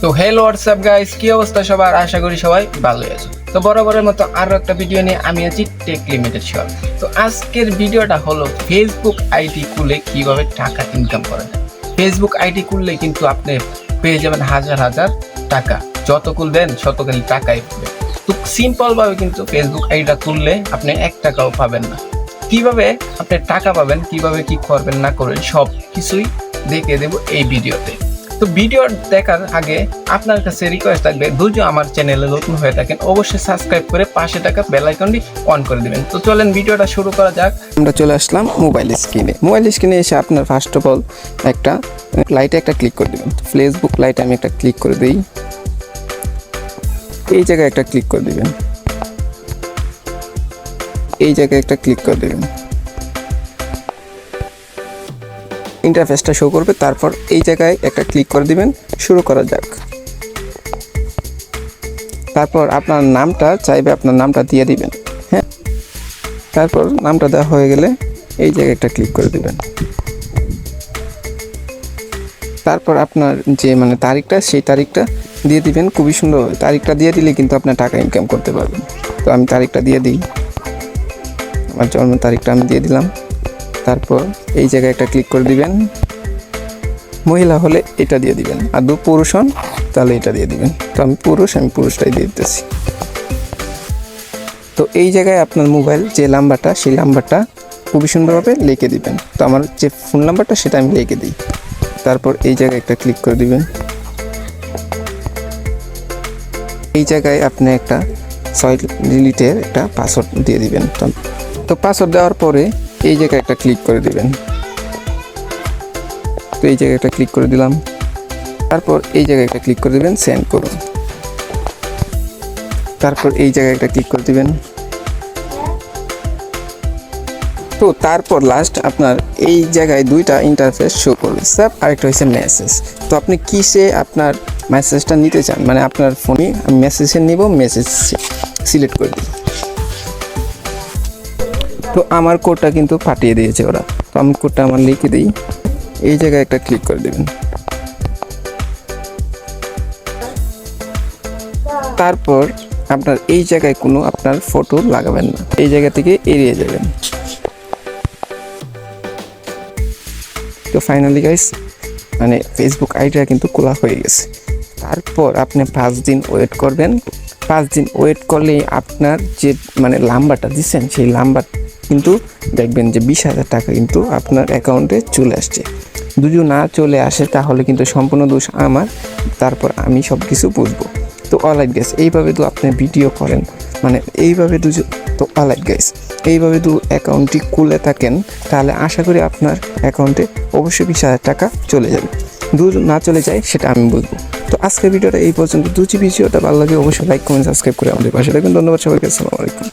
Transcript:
তো hello WhatsApp guys কি অবস্থা সবার? আশা করি সবাই ভালোই আছে। তো বরাবরের মতো আরও একটা ভিডিও নিয়ে আমি আছি টেক লিমিটেড শর তো আজকের ভিডিওটা হলো ফেসবুক আইডি খুলে কীভাবে টাকা ইনকাম করা যায়। ফেসবুক আইডি খুললে কিন্তু আপনি পেয়ে যাবেন হাজার হাজার টাকা। যত খুলবেন ততখানি টাকাই পাবেন। তো সিম্পল ভাবে কিন্তু ফেসবুক আইডিটা খুললে আপনি এক টাকাও পাবেন না। কীভাবে আপনি টাকা পাবেন, কীভাবে কি করবেন না করবেন সব কিছুই দেখিয়ে দেবো এই ভিডিওতে তো ভিডিও দেখার আগে আপনার কাছে রিকোয়েস্ট থাকবে, দুজন আমার চ্যানেলে নতুন হয়ে থাকেন, অবশ্যই সাবস্ক্রাইব করে পাশে থাকা বেল আইকনটি অন করে দিবেন। তো চলেন ভিডিওটা শুরু করা যাক। আমরা চলে আসলাম মোবাইল স্ক্রিনে মোবাইল স্ক্রিনে এসে আপনার ফার্স্ট অফ অল একটা লাইটে একটা ক্লিক করে দেবেন। ফেসবুক লাইটে আমি একটা ক্লিক করে দিই। এই জায়গায় একটা ক্লিক করে দিবেন। এই জায়গায় একটা ক্লিক করে দেবেন। ইন্টারফেসটা শো করবে, তারপর এই জায়গায় একটা ক্লিক করে দিবেন, শুরু করা যাক। তারপর আপনার নামটা চাইবে আপনার নামটা দিয়ে দিবেন হ্যাঁ? তারপর নামটা দেওয়া হয়ে গেলে এই জায়গায় একটা ক্লিক করে দিবেন। তারপর আপনার যে মানে তারিখটা, সেই তারিখটা দিয়ে দিবেন, খুবই সুন্দর তারিখটা দিয়ে দিলে কিন্তু আপনার টাকা ইনকাম করতে পারবেন। তো আমি তারিখটা দিয়ে দিই। আমার জন্ম তারিখটা আমি দিয়ে দিলাম। তারপর এই জায়গায় একটা ক্লিক করে দিবেন। মহিলা হলে এটা দিয়ে দিবেন। আর দু পুরুষ হন, তাহলে এটা দিয়ে দিবেন। তো আমি পুরুষ, আমি পুরুষটাই দিয়ে দিতেছি। তো এই জায়গায় আপনার মোবাইল যে নাম্বারটা, সেই নাম্বারটা খুবই সুন্দরভাবে লিখে দিবেন। তো আমার যে ফোন নাম্বারটা, সেটা আমি লিখে দিই। তারপর এই জায়গায় একটা ক্লিক করে দিবেন। এই জায়গায় আপনি একটা ছয় ডিলিটের একটা পাসওয়ার্ড দিয়ে দিবেন। তো- তো পাসওয়ার্ড দেওয়ার পরে এই জায়গায় একটা ক্লিক করে দিবেন। তো এই জায়গায় একটা ক্লিক করে দিলাম। তারপর এই জায়গায় একটা ক্লিক করে দিবেন সেন্ড করুন। তারপর এই জায়গায় একটা ক্লিক করে দিবেন। তো তারপর লাস্ট আপনার এই জায়গায় দুইটা ইন্টারফেস শো করবে। স্যাপ আরেকটা হচ্ছে মেসেজ তো আপনি কিসে আপনার মেসেজটা নিতে চান? মানে আপনার ফোনে আমি মেসেজে নিব মেসেজ সিলেক্ট করে দিই তো আমার কোডটা কিন্তু পাঠিয়ে দিয়েছে ওরা। তো আমি কোডটা আমার লিখে দিই। এই জায়গায় একটা ক্লিক করে দেবেন। তারপর আপনার এই জায়গায় কোনো আপনার ফটো লাগাবেন না। এই জায়গা থেকে এড়িয়ে যাবেন। তো ফাইনালি গাইস মানে ফেসবুক আইডিটা কিন্তু খোলা হয়ে গেছে। তারপর আপনি পাঁচ দিন ওয়েট করবেন। পাঁচ দিন ওয়েট করলেই আপনার যে মানে লাম্বারটা দিচ্ছেন, সেই লাম্বার কিন্তু দেখবেন যে বিশ হাজার টাকা কিন্তু আপনার অ্যাকাউন্টে চলে আসছে। দুজো না চলে আসে, তাহলে কিন্তু সম্পূর্ণ দোষ আমার। তারপর আমি সব কিছু বুঝব। তো অলাইট গ্যাস এইভাবে তো আপনি ভিডিও করেন। মানে এইভাবে দুজো তো অলাইট গ্যাস এইভাবে দু অ্যাকাউন্টটি খুলে থাকেন, তাহলে আশা করি আপনার অ্যাকাউন্টে অবশ্যই বিশ হাজার টাকা চলে যাবে। দূর না চলে যায়, সেটা আমি বুঝব। তো আজকের ভিডিওটা এই পর্যন্ত। দুটি ভিডিওটা ভালো লাগে, অবশ্যই লাইক কমেন্ট সাবস্ক্রাইব করে আমাদের পাশে থাকবেন। ধন্যবাদ সবাইকে, আসসালামু আলাইকুম।